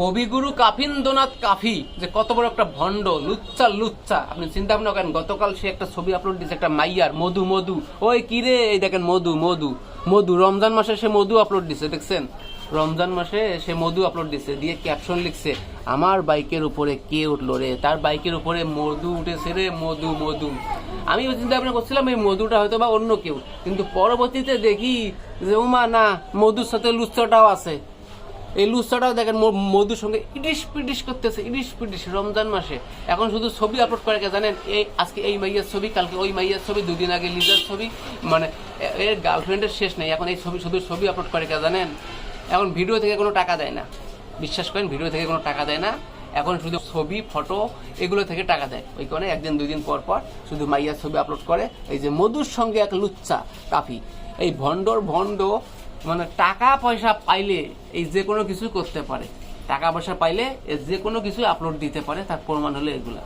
কবিগুরু কাফিন্দ্রনাথ কাফি, যে কত বড় একটা ভণ্ড, লুচ্চা লুচ্চা। আপনি চিন্তা ভাবনা করেন, গতকাল সে একটা ছবি আপলোড দিয়েছে, একটা মাইয়ার, মধু মধু। ওই কিরে এই দেখেন মধু মধু। মধু, রমজান মাসে সে মধু আপলোড দিছে, দেখছেন? রমজান মাসে সে মধু আপলোড দিছে, দিয়ে ক্যাপশন লিখছে, আমার বাইকের উপরে কে উঠল রে? তার বাইকের উপরে মধু উঠেছে রে, মধু মধু। আমি চিন্তা ভাবনা করছিলাম, এই মধুটা হয়তো বা অন্য কেউ। কিন্তু পরবর্তীতে দেখি যে, উমা, না, মধুর সাথে লুচ্চাটাও আছে। এই লুচাটাও দেখেন মধুর সঙ্গে ইডিশ পিডিশ করতেছে, ইডিশ পিডিশ রমজান মাসে। এখন শুধু ছবি আপলোড করে জানেন? এই আজকে এই মাইয়ার ছবি, কালকে ওই মাইয়ার ছবি, দুদিন আগে লিজার ছবি মানে এর গার্লফ্রেন্ডের শেষ নেই। এখন এই ছবি শুধু ছবি আপলোড করে জানেন? এখন ভিডিও থেকে কোনো টাকা দেয় না। বিশ্বাস করেন ভিডিও থেকে কোনো টাকা দেয় না। এখন শুধু ছবি ফটো এগুলো থেকে টাকা দেয়। ওই কারণে একদিন দুই দিন পর পর শুধু মাইয়ার ছবি আপলোড করে। এই যে মধুর সঙ্গে এক লুচ্চা কাফি এই ভণ্ডর ভণ্ড মানে টাকা পয়সা পাইলে এই যে কোনো কিছু করতে পারে। টাকা পয়সা পাইলে যে কোনো কিছু আপলোড দিতে পারে, তার প্রমাণ হলো এগুলা।